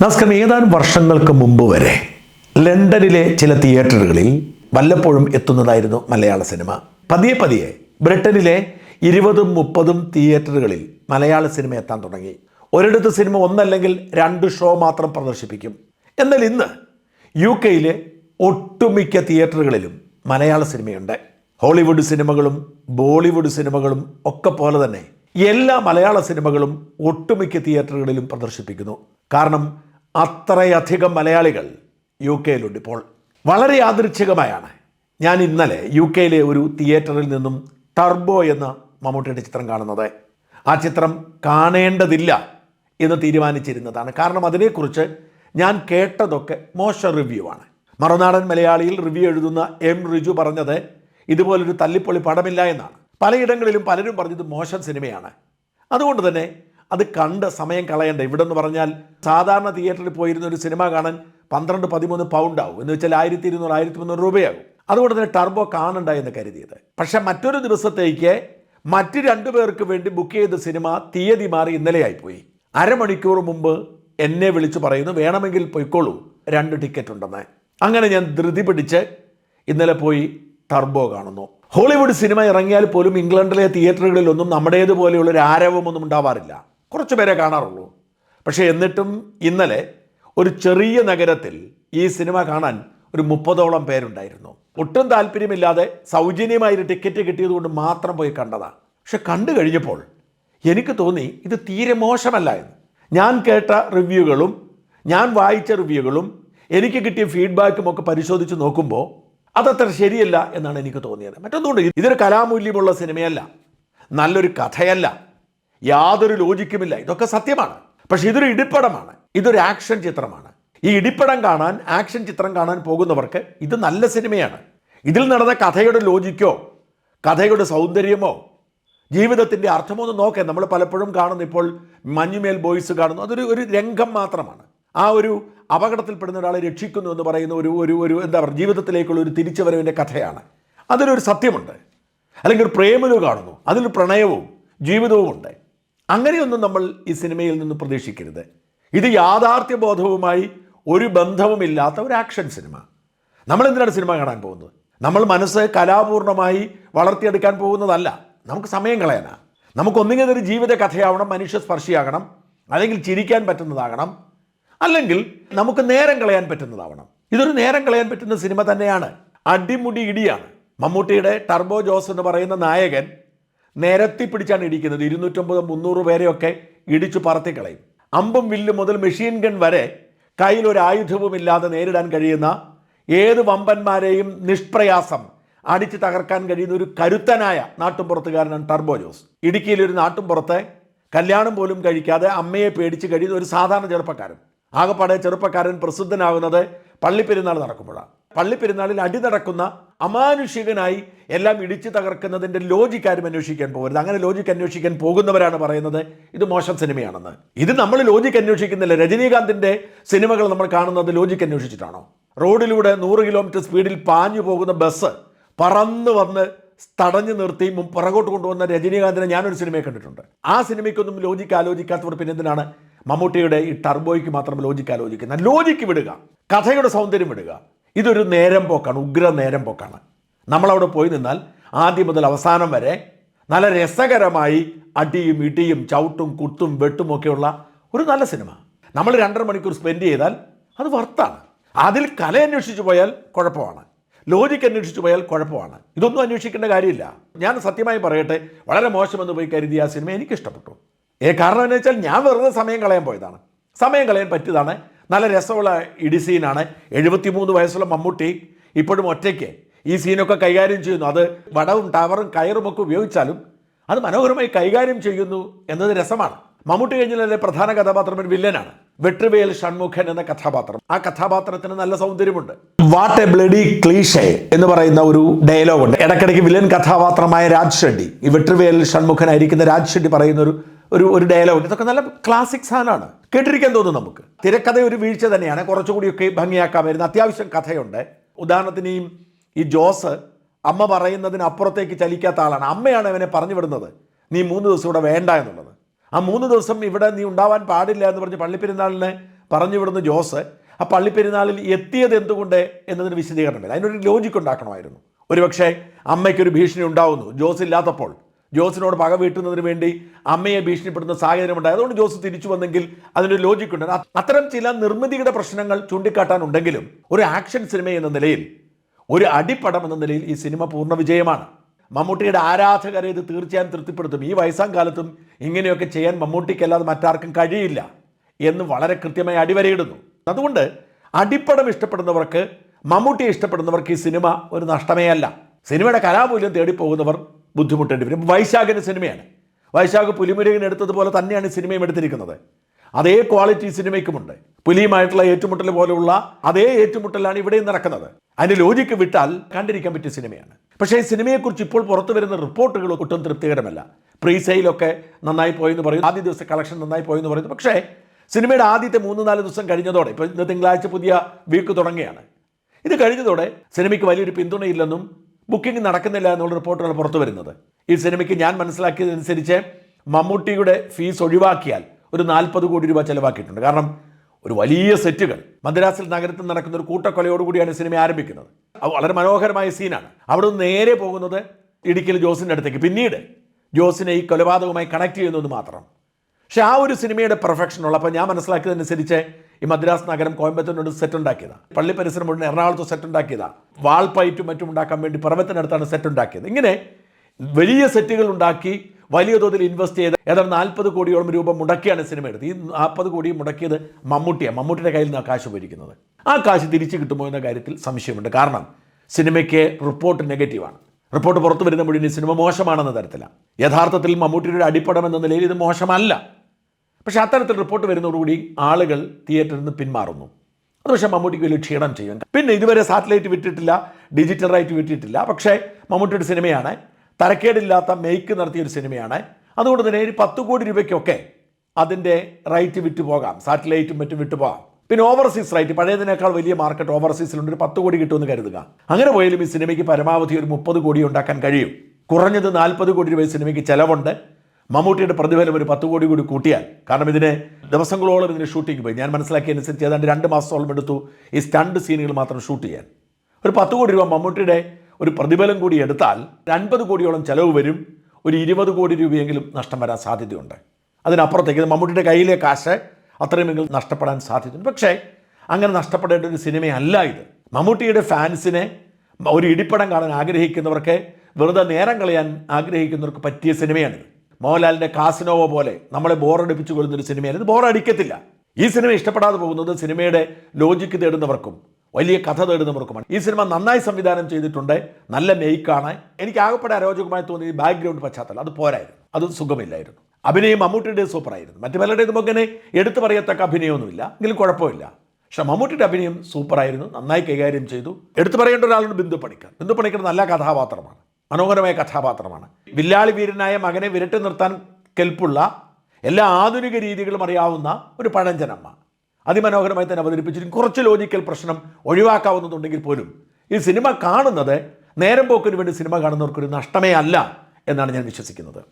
നമസ്കാരം ഏതാനും വർഷങ്ങൾക്ക് മുമ്പ് വരെ ലണ്ടനിലെ ചില തിയേറ്ററുകളിൽ വല്ലപ്പോഴും എത്തുന്നതായിരുന്നു മലയാള സിനിമ. പതിയെ പതിയെ ബ്രിട്ടനിലെ ഇരുപതും മുപ്പതും തിയേറ്ററുകളിൽ മലയാള സിനിമ എത്താൻ തുടങ്ങി. ഒരിടത്ത് സിനിമ ഒന്നല്ലെങ്കിൽ രണ്ട് ഷോ മാത്രം പ്രദർശിപ്പിക്കും. എന്നാൽ ഇന്ന് യു കെയിലെ ഒട്ടുമിക്ക തിയേറ്ററുകളിലും മലയാള സിനിമയുണ്ട്. ഹോളിവുഡ് സിനിമകളും ബോളിവുഡ് സിനിമകളും ഒക്കെ പോലെ തന്നെ എല്ലാ മലയാള സിനിമകളും ഒട്ടുമിക്ക തിയേറ്ററുകളിലും പ്രദർശിപ്പിക്കുന്നു. കാരണം അത്രയധികം മലയാളികൾ യു കെയിലുണ്ട് ഇപ്പോൾ. വളരെ യാദൃച്ഛികമായാണ്. ഞാൻ ഇന്നലെ യു കെയിലെ ഒരു തിയേറ്ററിൽ നിന്നും ടർബോ എന്ന മമ്മൂട്ടിയുടെ ചിത്രം കാണുന്നത്. ആ ചിത്രം കാണേണ്ടതില്ല എന്ന് തീരുമാനിച്ചിരുന്നതാണ്. കാരണം അതിനെക്കുറിച്ച് ഞാൻ കേട്ടതൊക്കെ മോശം റിവ്യൂ ആണ് മറുനാടൻ മലയാളിയിൽ റിവ്യൂ എഴുതുന്ന എം റിജു പറഞ്ഞത് ഇതുപോലൊരു തല്ലിപ്പൊളി പടമില്ല എന്നാണ്. പലയിടങ്ങളിലും പലരും പറഞ്ഞത് മോശം സിനിമയാണ്. അതുകൊണ്ട് തന്നെ അത് കണ്ട് സമയം കളയണ്ട. ഇവിടെ എന്ന് പറഞ്ഞാൽ സാധാരണ തിയേറ്ററിൽ പോയിരുന്ന ഒരു സിനിമ കാണാൻ പന്ത്രണ്ട് പതിമൂന്ന് പൗണ്ട് ആവും എന്ന് വെച്ചാൽ ആയിരത്തി ഇരുന്നൂറ് ആയിരത്തി മുന്നൂറ് രൂപയാകും. അതുകൊണ്ട് തന്നെ ടർബോ കാണണ്ട എന്ന് കരുതിയത്. പക്ഷെ മറ്റൊരു ദിവസത്തേക്ക് മറ്റ് രണ്ടു പേർക്ക് വേണ്ടി ബുക്ക് ചെയ്ത സിനിമ തീയതി മാറി ഇന്നലെയായിപ്പോയി. അരമണിക്കൂർ മുമ്പ് എന്നെ വിളിച്ചു പറയുന്നു വേണമെങ്കിൽ പോയിക്കോളൂ രണ്ട് ടിക്കറ്റ് ഉണ്ടെന്ന്. അങ്ങനെ ഞാൻ ധൃതി പിടിച്ച് ഇന്നലെ പോയി ടർബോ കാണുന്നു. ഹോളിവുഡ് സിനിമ ഇറങ്ങിയാൽ പോലും ഇംഗ്ലണ്ടിലെ തിയേറ്ററുകളിലൊന്നും നമ്മുടേതുപോലെയുള്ള ഒരു ആരവമൊന്നും ഉണ്ടാവാറില്ല. കുറച്ച് പേരെ കാണാറുള്ളൂ. പക്ഷേ എന്നിട്ടും ഇന്നലെ ഒരു ചെറിയ നഗരത്തിൽ ഈ സിനിമ കാണാൻ ഒരു മുപ്പതോളം പേരുണ്ടായിരുന്നു. ഒട്ടും താല്പര്യമില്ലാതെ സൗജന്യമായൊരു ടിക്കറ്റ് കിട്ടിയതുകൊണ്ട് മാത്രം പോയി കണ്ടതാണ് പക്ഷെ കണ്ടു കഴിഞ്ഞപ്പോൾ എനിക്ക് തോന്നി ഇത് തീരെ മോശമല്ല എന്ന്. ഞാൻ കേട്ട റിവ്യൂകളും ഞാൻ വായിച്ച റിവ്യൂകളും എനിക്ക് കിട്ടിയ ഫീഡ്ബാക്കും ഒക്കെ പരിശോധിച്ച് നോക്കുമ്പോൾ അതത്ര ശരിയല്ല എന്നാണ് എനിക്ക് തോന്നിയത്. മറ്റൊന്നുകൊണ്ട് ഇതൊരു കലാമൂല്യമുള്ള സിനിമയല്ല. നല്ലൊരു കഥയല്ല. യാതൊരു ലോജിക്കുമില്ല. ഇതൊക്കെ സത്യമാണ്. പക്ഷെ ഇതൊരു ഇടിപ്പടമാണ്. ഇതൊരു ആക്ഷൻ ചിത്രമാണ്. ഈ ഇടിപ്പടം കാണാൻ ആക്ഷൻ ചിത്രം കാണാൻ പോകുന്നവർക്ക് ഇത് നല്ല സിനിമയാണ്. ഇതിൽ നടന്ന കഥയുടെ ലോജിക്കോ കഥയുടെ സൗന്ദര്യമോ ജീവിതത്തിന്റെ അർത്ഥമോ ഒന്ന് നോക്കേ. നമ്മൾ പലപ്പോഴും കാണുന്ന ഇപ്പോൾ മഞ്ഞുമേൽ ബോയ്സ് കാണുന്നു. അതൊരു ഒരു രംഗം മാത്രമാണ്. ആ ഒരു അപകടത്തിൽപ്പെടുന്ന ഒരാളെ രക്ഷിക്കുന്നു എന്ന് പറയുന്ന ഒരു ഒരു ഒരു എന്താ പറയുക ജീവിതത്തിലേക്കുള്ള ഒരു തിരിച്ചുവരവിന്റെ കഥയാണ്. അതിലൊരു സത്യമുണ്ട്. അല്ലെങ്കിൽ ഒരു പ്രേമലു കാണുന്നു. അതിൽ പ്രണയവും ജീവിതവും ഉണ്ട് അങ്ങനെയൊന്നും നമ്മൾ ഈ സിനിമയിൽ നിന്ന് പ്രതീക്ഷിക്കരുത്. ഇത് യാഥാർത്ഥ്യ ബോധവുമായി ഒരു ബന്ധവുമില്ലാത്ത ഒരു ആക്ഷൻ സിനിമ. നമ്മൾ എന്തിനാണ് സിനിമ കാണാൻ പോകുന്നത്? നമ്മൾ മനസ്സ് കലാപൂർണമായി വളർത്തിയെടുക്കാൻ പോകുന്നതല്ല. നമുക്ക് സമയം കളയാനാ. നമുക്ക് ഒന്നുകിൽ ഒരു ജീവിത കഥയാവണം മനുഷ്യ സ്പർശിയാകണം അല്ലെങ്കിൽ ചിരിക്കാൻ പറ്റുന്നതാകണം അല്ലെങ്കിൽ നമുക്ക് നേരം കളയാൻ പറ്റുന്നതാവണം. ഇതൊരു നേരം കളയാൻ പറ്റുന്ന സിനിമ തന്നെയാണ്. അടിമുടി ഇടിയാണ്. മമ്മൂട്ടിയുടെ ടർബോ ജോസ് എന്ന് പറയുന്ന നായകൻ നിരത്തി പിടിച്ചാണ് ഇടിക്കുന്നത്. ഇരുന്നൂറ്റമ്പത് മുന്നൂറ് പേരെയൊക്കെ ഇടിച്ചു പറത്തി കളയും അമ്പും വില്ലും മുതൽ മെഷീൻ ഗൺ വരെ കയ്യിൽ ഒരു ആയുധവുമില്ലാതെ നേരിടാൻ കഴിയുന്ന ഏത് വമ്പന്മാരെയും നിഷ്പ്രയാസം അടിച്ചു തകർക്കാൻ കഴിയുന്ന ഒരു കരുത്തനായ നാട്ടുംപുറത്തുകാരനാണ് ടർബോ ജോസ് ഇടുക്കിയിലെ ഒരു നാട്ടുംപുറത്തെ കല്യാണം പോലും കഴിക്കാതെ അമ്മയെ പേടിച്ച് കഴിയുന്ന ഒരു സാധാരണ ചെറുപ്പക്കാരൻ. ആകപ്പാടെ ചെറുപ്പക്കാരൻ പ്രസിദ്ധനാകുന്നത് പള്ളിപ്പെരുന്നാൾ നടക്കുമ്പോഴാണ്. പള്ളിപ്പെരുന്നാളിൽ അടി നടക്കുന്ന അമാനുഷികനായി എല്ലാം ഇടിച്ചു തകർക്കുന്നതിന്റെ ലോജിക്ക് ആരും അന്വേഷിക്കാൻ പോകരുത്. അങ്ങനെ ലോജിക് അന്വേഷിക്കാൻ പോകുന്നവരാണ് പറയുന്നത് ഇത് മോശം സിനിമയാണെന്ന്. ഇത് നമ്മൾ ലോജിക് അന്വേഷിക്കുന്നില്ല. രജനീകാന്തിന്റെ സിനിമകൾ നമ്മൾ കാണുന്നത് ലോജിക് അന്വേഷിച്ചിട്ടാണോ? റോഡിലൂടെ നൂറ് കിലോമീറ്റർ സ്പീഡിൽ പാഞ്ഞു പോകുന്ന ബസ് പറന്ന് വന്ന് തടഞ്ഞു നിർത്തി പുറകോട്ട് കൊണ്ടുവന്ന രജനീകാന്തിനെ ഞാനൊരു സിനിമയെ കണ്ടിട്ടുണ്ട്. ആ സിനിമയ്ക്കൊന്നും ലോജിക്ക് ആലോചിക്കാത്തവർ പിന്നെ എന്തിനാണ് മമ്മൂട്ടിയുടെ ഈ ടർബോയ്ക്ക് മാത്രം ലോജിക്ക് ആലോചിക്കുന്ന. ലോജിക്ക് വിടുക കഥയുടെ സൗന്ദര്യം വിടുക. ഇതൊരു നേരം പോക്കാണ് ഉഗ്ര നേരം പോക്കാണ്. നമ്മളവിടെ പോയി നിന്നാൽ ആദ്യം മുതൽ അവസാനം വരെ നല്ല രസകരമായി അടിയും ഇടിയും ചവിട്ടും കുത്തും വെട്ടും ഒക്കെയുള്ള ഒരു നല്ല സിനിമ. നമ്മൾ രണ്ടര മണിക്കൂർ സ്പെൻഡ് ചെയ്താൽ അത് വർത്താണ് അതിൽ കല അന്വേഷിച്ച് പോയാൽ കുഴപ്പമാണ്. ലോജിക്ക് അന്വേഷിച്ച് പോയാൽ കുഴപ്പമാണ്. ഇതൊന്നും അന്വേഷിക്കേണ്ട കാര്യമില്ല. ഞാൻ സത്യമായി പറയട്ടെ വളരെ മോശമെന്ന് പോയി കരുതിയ ആ സിനിമ എനിക്ക് ഇഷ്ടപ്പെട്ടു ഏ കാരണം എന്ന് വെച്ചാൽ ഞാൻ വെറുതെ സമയം കളയാൻ പോയതാണ്. സമയം കളയാൻ പറ്റിയതാണ് നല്ല രസമുള്ള ഇടി സീനാണ്. എഴുപത്തിമൂന്ന് വയസ്സുള്ള മമ്മൂട്ടി ഇപ്പോഴും ഒറ്റയ്ക്ക് ഈ സീനൊക്കെ കൈകാര്യം ചെയ്യുന്നു. അത് വടവും ടവറും കയറും ഒക്കെ ഉപയോഗിച്ചാലും അത് മനോഹരമായി കൈകാര്യം ചെയ്യുന്നു എന്നത് രസമാണ്. മമ്മൂട്ടി കഴിഞ്ഞാലെ പ്രധാന കഥാപാത്രം ഒരു വില്ലനാണ്. വെട്രിവേൽ ഷൺമുഖൻ എന്ന കഥാപാത്രം. ആ കഥാപാത്രത്തിന് നല്ല സൗന്ദര്യമുണ്ട്. വാട്ട് എ ബ്ലഡി ക്ലീഷേ എന്ന് പറയുന്ന ഒരു ഡയലോഗ് ഉണ്ട്. ഇടയ്ക്കിടയ്ക്ക് വില്ലൻ കഥാപാത്രമായ രാജ് ഷെഡ്ഡി ഈ വെട്രിവേൽ ഷൺമുഖനായിരിക്കുന്ന രാജ് ഷെഡ്ഡി പറയുന്ന ഒരു ഒരു ഒരു ഡയലോഗ് ഇതൊക്കെ നല്ല ക്ലാസിക് സാധനമാണ്. കേട്ടിരിക്കാൻ തോന്നും നമുക്ക്. തിരക്കഥ ഒരു വീഴ്ച തന്നെയാണ്. കുറച്ചുകൂടിയൊക്കെ വരുന്ന അത്യാവശ്യം കഥയുണ്ട്. ഉദാഹരണത്തിന് ഈ ജോസ് അമ്മ പറയുന്നതിന് അപ്പുറത്തേക്ക് ചലിക്കാത്ത ആളാണ്. അമ്മയാണ് അവനെ പറഞ്ഞു വിടുന്നത്. നീ മൂന്ന് ദിവസം ഇവിടെ വേണ്ട എന്നുള്ളത്. ആ മൂന്ന് ദിവസം ഇവിടെ നീ ഉണ്ടാവാൻ പാടില്ല എന്ന് പറഞ്ഞ് പള്ളിപ്പെരുന്നാളിനെ പറഞ്ഞു വിടുന്ന ജോസ് ആ പള്ളിപ്പെരുന്നാളിൽ എത്തിയത് എന്തുകൊണ്ട് എന്നതിന് വിശദീകരണമില്ല അതിനൊരു ലോജിക്ക് ഉണ്ടാക്കണമായിരുന്നു. ഒരുപക്ഷെ അമ്മയ്ക്കൊരു ഭീഷണി ഉണ്ടാവുന്നു. ജോസ് ഇല്ലാത്തപ്പോൾ ജോസിനോട് പക വീട്ടുന്നതിന് വേണ്ടി അമ്മയെ ഭീഷണിപ്പെടുന്ന സാഹചര്യമുണ്ടായി. അതുകൊണ്ട് ജോസ് തിരിച്ചു വന്നെങ്കിൽ അതിനൊരു ലോജിക് ഉണ്ട്. അത്തരം ചില നിർമ്മിതിയുടെ പ്രശ്നങ്ങൾ ചൂണ്ടിക്കാട്ടാനുണ്ടെങ്കിലും ഒരു ആക്ഷൻ സിനിമ എന്ന നിലയിൽ ഒരു അടിപ്പടം എന്ന നിലയിൽ ഈ സിനിമ പൂർണ വിജയമാണ്. മമ്മൂട്ടിയുടെ ആരാധകരെ ഇത് തീർച്ചയായും തൃപ്തിപ്പെടുത്തും. ഈ വയസ്സാം കാലത്തും ഇങ്ങനെയൊക്കെ ചെയ്യാൻ മമ്മൂട്ടിക്കല്ലാതെ മറ്റാർക്കും കഴിയില്ല എന്ന് വളരെ കൃത്യമായി അടിവരയിടുന്നു. അതുകൊണ്ട് അടിപ്പടം ഇഷ്ടപ്പെടുന്നവർക്ക് മമ്മൂട്ടിയെ ഇഷ്ടപ്പെടുന്നവർക്ക് ഈ സിനിമ ഒരു നഷ്ടമേ അല്ല. സിനിമയുടെ കലാമൂല്യം തേടിപ്പോകുന്നവർ ബുദ്ധിമുട്ടേണ്ടി വരും. വൈശാഖിന്റെ സിനിമയാണ്. വൈശാഖ് പുലിമുരുകൻ എടുത്തതുപോലെ തന്നെയാണ് സിനിമയും എടുത്തിരിക്കുന്നത്. അതേ ക്വാളിറ്റി സിനിമയ്ക്കുമുണ്ട്. പുലിയുമായിട്ടുള്ള ഏറ്റുമുട്ടൽ പോലെയുള്ള അതേ ഏറ്റുമുട്ടലാണ് ഇവിടെയും നടക്കുന്നത്. അതിന് ലോജിക്ക് വിട്ടാൽ കണ്ടിരിക്കാൻ പറ്റിയ സിനിമയാണ്. പക്ഷേ ഈ സിനിമയെക്കുറിച്ച് ഇപ്പോൾ പുറത്തു വരുന്ന റിപ്പോർട്ടുകൾ ഒട്ടും തൃപ്തികരമല്ല. പ്രീ സെയിലൊക്കെ നന്നായി പോയെന്ന് പറയുന്നു. ആദ്യ ദിവസം കളക്ഷൻ നന്നായി പോയെന്ന് പറയുന്നു. പക്ഷേ സിനിമയുടെ ആദ്യത്തെ മൂന്ന് നാല് ദിവസം കഴിഞ്ഞതോടെ ഇപ്പോൾ ഇന്ന് തിങ്കളാഴ്ച പുതിയ വീക്ക് തുടങ്ങുകയാണ്. ഇത് കഴിഞ്ഞതോടെ സിനിമയ്ക്ക് വലിയൊരു പിന്തുണയില്ലെന്നും ബുക്കിംഗ് നടക്കുന്നില്ല എന്നുള്ള റിപ്പോർട്ടുകൾ പുറത്തു വരുന്നത്. ഈ സിനിമയ്ക്ക് ഞാൻ മനസ്സിലാക്കിയതനുസരിച്ച് മമ്മൂട്ടിയുടെ ഫീസ് ഒഴിവാക്കിയാൽ ഒരു നാൽപ്പത് കോടി രൂപ ചിലവാക്കിയിട്ടുണ്ട്. കാരണം ഒരു വലിയ സെറ്റുകൾ. മദ്രാസിൽ നഗരത്തിൽ നടക്കുന്ന ഒരു കൂട്ടക്കൊലയോടുകൂടിയാണ് സിനിമ ആരംഭിക്കുന്നത്. വളരെ മനോഹരമായ സീനാണ്. അവിടെ നിന്ന് നേരെ പോകുന്നത് ഇടുക്കിയിൽ ജോസിന്റെ അടുത്തേക്ക്. പിന്നീട് ജോസിനെ ഈ കൊലപാതകവുമായി കണക്ട് ചെയ്യുന്നത് മാത്രം. പക്ഷെ ആ ഒരു സിനിമയുടെ പെർഫെക്ഷൻ ഉള്ള അപ്പോൾ ഞാൻ മനസ്സിലാക്കിയതനുസരിച്ച് ഈ മദ്രാസ് നഗരം കോയമ്പത്തൂരിനോട് സെറ്റ് ഉണ്ടാക്കിയതാണ് പള്ളി പരിസരം മുഴുവൻ എറണാകുളത്ത് സെറ്റ് ഉണ്ടാക്കിയതാണ് വാൾപ്പയറ്റും മറ്റും ഉണ്ടാക്കാൻ വേണ്ടി പർവത്തിനടുത്താണ് സെറ്റ് ഉണ്ടാക്കിയത്. ഇങ്ങനെ വലിയ സെറ്റുകൾ ഉണ്ടാക്കി വലിയ തോതിൽ ഇൻവെസ്റ്റ് ചെയ്ത് ഏതാണ്ട് നാൽപ്പത് കോടിയോളം രൂപ മുടക്കിയാണ് സിനിമ എടുത്തത്. ഈ നാൽപ്പത് കോടി മുടക്കിയത് മമ്മൂട്ടിയാണ് മമ്മൂട്ടിയുടെ കയ്യിൽ നിന്ന് ആ കാശ് ഉപയോഗിക്കുന്നത്. ആ കാശ് തിരിച്ചു കിട്ടുമോ എന്ന കാര്യത്തിൽ സംശയമുണ്ട്. കാരണം സിനിമയ്ക്ക് റിപ്പോർട്ട് നെഗറ്റീവാണ് റിപ്പോർട്ട് പുറത്തു വരുന്ന മുഴുവൻ സിനിമ മോശമാണെന്ന തരത്തിലാണ് യഥാർത്ഥത്തിൽ മമ്മൂട്ടിയുടെ അടിപ്പടം എന്ന നിലയിൽ ഇത് മോശമല്ല. പക്ഷേ അത്തരത്തിൽ റിപ്പോർട്ട് വരുന്നതോടുകൂടി ആളുകൾ തിയേറ്ററിൽ നിന്ന് പിന്മാറുന്നു. അത് പക്ഷേ മമ്മൂട്ടിക്ക് വലിയ ക്ഷീണം ചെയ്യും പിന്നെ ഇതുവരെ സാറ്റലൈറ്റ് വിട്ടിട്ടില്ല ഡിജിറ്റൽ റൈറ്റ് വിട്ടിട്ടില്ല. പക്ഷേ മമ്മൂട്ടിയുടെ സിനിമയാണ് തരക്കേടില്ലാത്ത മേക്ക് നടത്തിയ ഒരു സിനിമയാണ്. അതുകൊണ്ട് തന്നെ ഒരു പത്ത് കോടി രൂപയ്ക്കൊക്കെ അതിന്റെ റൈറ്റ് വിറ്റ് പോകാം. സാറ്റലൈറ്റും മറ്റും വിട്ടു പോകാം. പിന്നെ ഓവർസീസ് റൈറ്റ് പഴയതിനേക്കാൾ വലിയ മാർക്കറ്റ് ഓവർസീസിലുണ്ട് ഒരു പത്ത് കോടി കിട്ടുമെന്ന് കരുതുക. അങ്ങനെ പോയാലും ഈ സിനിമയ്ക്ക് പരമാവധി ഒരു മുപ്പത് കോടി ഉണ്ടാക്കാൻ കഴിയും. കുറഞ്ഞത് നാൽപ്പത് കോടി രൂപ സിനിമയ്ക്ക് ചിലവുണ്ട്. മമ്മൂട്ടിയുടെ പ്രതിഫലം ഒരു പത്ത് കോടി കൂടി കൂട്ടിയാൽ. കാരണം ഇതിന് ദിവസങ്ങളോളം ഇതിന് ഷൂട്ടിംഗ് പോയി ഞാൻ മനസ്സിലാക്കിയതനുസരിച്ച് ഏതാണ്ട് രണ്ട് മാസത്തോളം എടുത്തു ഈ സ്റ്റണ്ട് സീനുകൾ മാത്രം ഷൂട്ട് ചെയ്യാൻ. ഒരു പത്ത് കോടി രൂപ മമ്മൂട്ടിയുടെ ഒരു പ്രതിഫലം കൂടി എടുത്താൽ അൻപത് കോടിയോളം ചിലവ് വരും. ഒരു ഇരുപത് കോടി രൂപയെങ്കിലും നഷ്ടം വരാൻ സാധ്യതയുണ്ട്. അതിനപ്പുറത്തേക്ക് മമ്മൂട്ടിയുടെ കയ്യിലെ കാശ് അത്രയുമെങ്കിലും നഷ്ടപ്പെടാൻ സാധ്യതയുണ്ട്. പക്ഷേ അങ്ങനെ നഷ്ടപ്പെടേണ്ട ഒരു സിനിമയല്ല ഇത്. മമ്മൂട്ടിയുടെ ഫാൻസിനെ ഒരു ഇടിപ്പടം കാണാൻ ആഗ്രഹിക്കുന്നവർക്ക് വെറുതെ നേരം കളയാൻ ആഗ്രഹിക്കുന്നവർക്ക് പറ്റിയ സിനിമയാണിത്. മോഹൻലാലിന്റെ കാസിനോവ പോലെ നമ്മളെ ബോറടിപ്പിച്ചു കൊള്ളുന്ന ഒരു സിനിമയാണ് ബോറടിക്കത്തില്ല. ഈ സിനിമ ഇഷ്ടപ്പെടാതെ പോകുന്നത് സിനിമയുടെ ലോജിക്ക് തേടുന്നവർക്കും വലിയ കഥ തേടുന്നവർക്കുമാണ്. ഈ സിനിമ നന്നായി സംവിധാനം ചെയ്തിട്ടുണ്ട്. നല്ല മെയ്ക്കാണ്. എനിക്ക് ആകപ്പെടെ അരോചകമായി തോന്നിയ ബാക്ക്ഗ്രൗണ്ട് പശ്ചാത്തലം. അത് പോരായിരുന്നു. അത് സുഖമില്ലായിരുന്നു. അഭിനയം മമ്മൂട്ടിയുടെ സൂപ്പറായിരുന്നു. മറ്റു പലരുടേത് അങ്ങനെ എടുത്തു പറയത്തക്ക അഭിനയമൊന്നുമില്ല. എങ്കിലും കുഴപ്പമില്ല. പക്ഷെ മമ്മൂട്ടിയുടെ അഭിനയം സൂപ്പറായിരുന്നു. നന്നായി കൈകാര്യം ചെയ്തു. എടുത്തു പറയേണ്ട ഒരാളുണ്ട് ബിന്ദു പണിക്കർ. ബിന്ദു പണിക്കർ നല്ല കഥാപാത്രമാണ്. മനോഹരമായ കഥാപാത്രമാണ്. വില്ലാളി വീരനായ മകനെ വിരട്ടി നിർത്താൻ കെൽപ്പുള്ള എല്ലാ ആധുനിക രീതികളും അറിയാവുന്ന ഒരു പഴഞ്ചനമ്മ. അതിമനോഹരമായി തന്നെ അവതരിപ്പിച്ചിരിക്കും കുറച്ച് ലോജിക്കൽ പ്രശ്നം ഒഴിവാക്കാവുന്നതുണ്ടെങ്കിൽ പോലും ഈ സിനിമ കാണുന്നത് നേരം പോക്കിന് വേണ്ടി സിനിമ കാണുന്നവർക്കൊരു നഷ്ടമേ അല്ല എന്നാണ് ഞാൻ വിശ്വസിക്കുന്നത്.